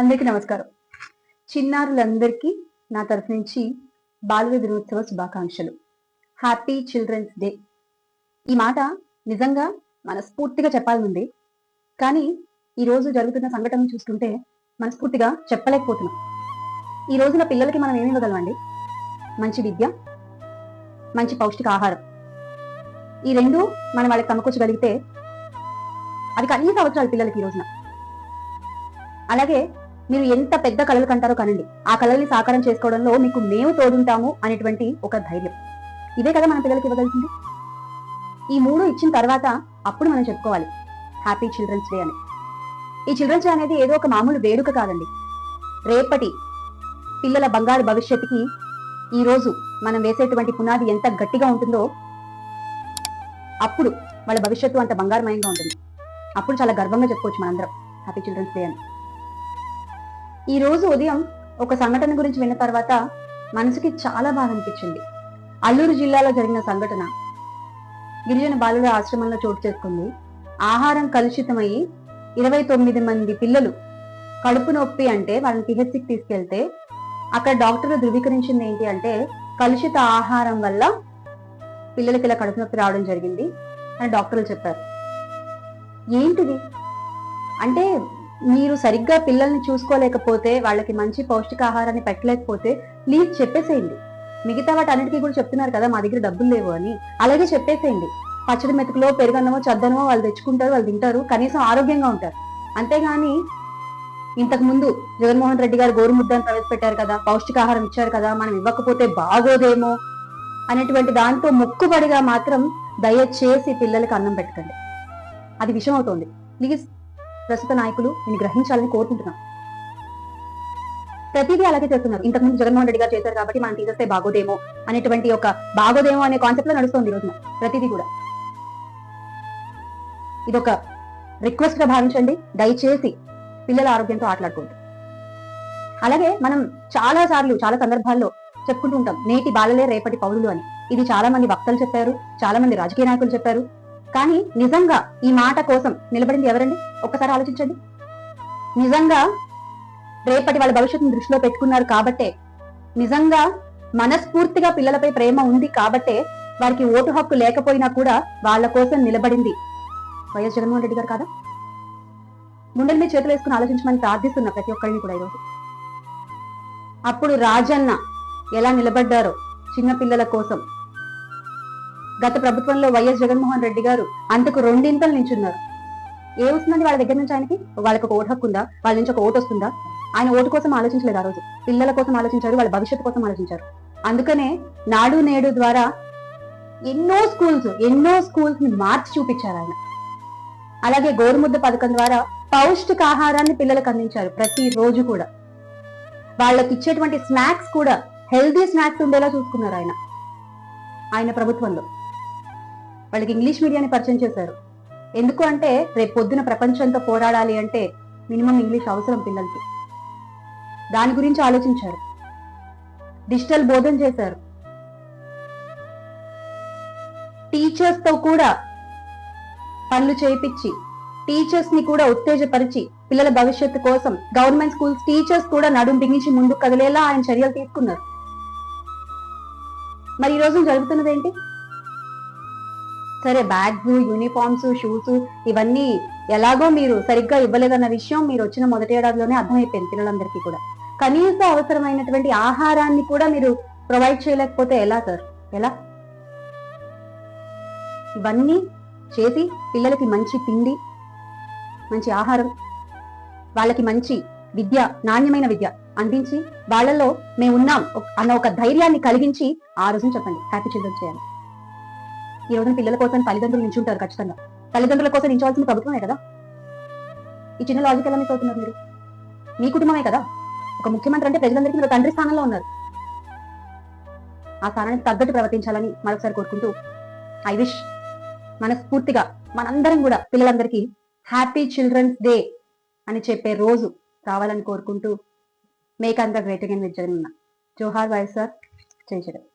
అందరికీ నమస్కారం. చిన్నారులందరికీ నా తరఫు నుంచి బాలుర దినోత్సవ శుభాకాంక్షలు. హ్యాపీ చిల్డ్రన్స్ డే ఈ మాట నిజంగా మనస్ఫూర్తిగా చెప్పాలనుంది కానీ ఈరోజు జరుగుతున్న సంఘటనలు చూస్తుంటే మనస్ఫూర్తిగా చెప్పలేకపోతున్నాం. ఈ రోజున పిల్లలకి మనం ఏమి ఇవ్వగలమండి మంచి విద్య మంచి పౌష్టిక ఆహారం. ఈ రెండు మనం వాళ్ళకి సమకూర్చగలిగితే అది కనీస అవసరాలు పిల్లలకి ఈ రోజున. అలాగే మీరు ఎంత పెద్ద కళలు కంటారో కనండి. ఆ కళల్ని సాకారం చేసుకోవడంలో మీకు మేము తోడుంటాము అనేటువంటి ఒక ధైర్యం. ఇదే కదా మన పిల్లలకి ఇవ్వగలుగుతుంది? ఈ మూడు ఇచ్చిన తర్వాత అప్పుడు మనం చెప్పుకోవాలి. హ్యాపీ చిల్డ్రన్స్ డే అని. ఈ చిల్డ్రన్స్ డే అనేది ఏదో ఒక మామూలు వేడుక కాదండి. రేపటి పిల్లల బంగారు భవిష్యత్తుకి ఈ రోజు మనం వేసేటువంటి పునాది ఎంత గట్టిగా ఉంటుందో అప్పుడు వాళ్ళ భవిష్యత్తు అంత బంగారమయంగా ఉంటుంది. అప్పుడు చాలా గర్వంగా చెప్పుకోవచ్చు మనందరం. హ్యాపీ చిల్డ్రన్స్ డే అని. ఈ రోజు ఉదయం ఒక సంఘటన గురించి విన్న తర్వాత మనసుకి చాలా బాధ అనిపించింది. అల్లూరు జిల్లాలో జరిగిన సంఘటన. గిరిజన బాలుల ఆశ్రమంలో చోటు చేసుకుంది. ఆహారం కలుషితమై ఇరవై తొమ్మిది మంది పిల్లలు కడుపు నొప్పి అంటే వాళ్ళని పిహెచ్సికి తీసుకెళ్తే అక్కడ డాక్టర్లు ధృవీకరించింది ఏంటి అంటే కలుషిత ఆహారం వల్ల పిల్లలకి ఇలా కడుపు నొప్పి రావడం జరిగింది అని డాక్టర్లు చెప్పారు. ఏంటిది? అంటే మీరు సరిగ్గా పిల్లల్ని చూసుకోలేకపోతే వాళ్ళకి మంచి పౌష్టికాహారాన్ని పెట్టలేకపోతే ప్లీజ్ చెప్పేసేయండి. మిగతా వాటి అన్నిటికీ కూడా చెప్తున్నారు కదా మా దగ్గర డబ్బులు లేవు అని. అలాగే చెప్పేసేయండి. పచ్చడి మెతుకులో పెరుగన్నమో చద్దనమో వాళ్ళు తెచ్చుకుంటారు వాళ్ళు తింటారు కనీసం ఆరోగ్యంగా ఉంటారు. అంతేగాని ఇంతకు ముందు జగన్మోహన్ రెడ్డి గారు గోరుముద్దని ప్రవేశపెట్టారు కదా పౌష్టికాహారం ఇచ్చారు కదా మనం ఇవ్వకపోతే బాగోదేమో అనేటువంటి దాంతో మొక్కుబడిగా మాత్రం దయచేసి పిల్లలకి అన్నం పెట్టకండి. అది విషయం ప్లీజ్ ప్రస్తుత నాయకులు నేను గ్రహించాలని కోరుకుంటున్నాను. ప్రతిదీ అలాగే చేస్తున్నారు. ఇంతకుముందు జగన్మోహన్ రెడ్డి గారు చేశారు కాబట్టి మనం తీసేస్తే బాగోదేమో అనేటువంటి ఒక బాగోదేమో అనే కాన్సెప్ట్లో నడుస్తుంది ఈ రోజున. ప్రతిదీ కూడా. ఇదొక రిక్వెస్ట్గా భావించండి. దయచేసి పిల్లల ఆరోగ్యంతో ఆటలాడుకోండి. అలాగే మనం చాలా సార్లు చాలా సందర్భాల్లో చెప్పుకుంటూ ఉంటాం నేటి బాలలే రేపటి పౌరులు అని. ఇది చాలా మంది వక్తలు చెప్పారు చాలా మంది రాజకీయ నాయకులు చెప్పారు కానీ నిజంగా ఈ మాట కోసం నిలబడింది ఎవరండి? ఒక్కసారి ఆలోచించండి. నిజంగా రేపటి వాళ్ళ భవిష్యత్తును దృష్టిలో పెట్టుకున్నారు కాబట్టే నిజంగా మనస్ఫూర్తిగా పిల్లలపై ప్రేమ ఉంది కాబట్టే వారికి ఓటు హక్కు లేకపోయినా కూడా వాళ్ళ కోసం నిలబడింది వైఎస్ జగన్మోహన్ రెడ్డి గారు కాదా? గుండెల మీద చేతులు వేసుకుని ఆలోచించమని ప్రార్థిస్తున్నా ప్రతి ఒక్కరిని కూడా ఈరోజు. అప్పుడు రాజన్న ఎలా నిలబడ్డారో చిన్న పిల్లల కోసం గత ప్రభుత్వంలో వైఎస్ జగన్మోహన్ రెడ్డి గారు అంతకు రెండింతలు నించున్నారు. ఏ వస్తుందండి వాళ్ళ దగ్గర నుంచి ఆయనకి? వాళ్ళకి ఒక ఓటు హక్కు ఉందా వాళ్ళ నుంచి ఒక ఓటు వస్తుందా? ఆయన ఓటు కోసం ఆలోచించలేదు ఆ రోజు. పిల్లల కోసం ఆలోచించారు వాళ్ళ భవిష్యత్తు కోసం ఆలోచించారు. అందుకనే నాడు నేడు ద్వారా ఎన్నో స్కూల్స్ ఎన్నో స్కూల్స్ని మార్చి చూపించారు ఆయన. అలాగే గోరుముద్ద పథకం ద్వారా పౌష్టికాహారాన్ని పిల్లలకు అందించారు ప్రతి రోజు కూడా. వాళ్ళకి ఇచ్చేటువంటి స్నాక్స్ కూడా హెల్దీ స్నాక్స్ ఉండేలా చూసుకున్నారు ఆయన. ఆయన ప్రభుత్వంలో. వాళ్ళకి ఇంగ్లీష్ మీడియాన్ని పరిచయం చేశారు. ఎందుకు అంటే రేపు పొద్దున ప్రపంచంతో పోరాడాలి అంటే మినిమం ఇంగ్లీష్ అవసరం పిల్లలకి. దాని గురించి ఆలోచించారు. డిజిటల్ బోధన చేశారు. టీచర్స్తో కూడా పనులు చేయించి టీచర్స్ని కూడా ఉత్తేజపరిచి పిల్లల భవిష్యత్తు కోసం గవర్నమెంట్ స్కూల్స్ టీచర్స్ కూడా నడుం బిగించి ముందుకు కదిలేలా ఆయన చర్యలు తీసుకున్నారు. మరి ఈ రోజు జరుగుతున్నది ఏంటి సరే బ్యాగ్స్ యూనిఫామ్స్ షూస్ ఇవన్నీ ఎలాగో మీరు సరిగ్గా ఇవ్వలేదన్న విషయం మీరు వచ్చిన మొదటి ఏడాదిలోనే అర్థమైపోయింది పిల్లలందరికీ కూడా. కనీస అవసరమైనటువంటి ఆహారాన్ని కూడా మీరు ప్రొవైడ్ చేయలేకపోతే ఎలా సార్ ఎలా? ఇవన్నీ చేసి పిల్లలకి మంచి తిండి మంచి ఆహారం వాళ్ళకి మంచి విద్య నాణ్యమైన విద్య అందించి వాళ్ళలో మేము ఉన్నాం అన్న ఒక ధైర్యాన్ని కలిగించి ఆ రోజున చెప్పండి. హ్యాపీ చిల్డ్రన్ చేయాలి ఈ రోజున పిల్లల కోసం తల్లిదండ్రులు నించుంటారు ఖచ్చితంగా. తల్లిదండ్రుల కోసం నించవలసిన ప్రభుత్వమే కదా? ఈ చిన్న లాజిక్ ఎలా మిస్ అవుతున్నారు మీరు? మీ కుటుంబమే కదా? ఒక ముఖ్యమంత్రి అంటే ప్రజలందరికీ మీరు తండ్రి స్థానంలో ఉన్నారు. ఆ స్థానానికి తగ్గట్టు ప్రవర్తించాలని మరొకసారి కోరుకుంటూ ఐ విష్ మనస్ఫూర్తిగా మనందరం కూడా పిల్లలందరికీ హ్యాపీ చిల్డ్రన్స్ డే అని చెప్పే రోజు రావాలని కోరుకుంటూ make Andhra great again with Jagan Johar YSR జై జగన్.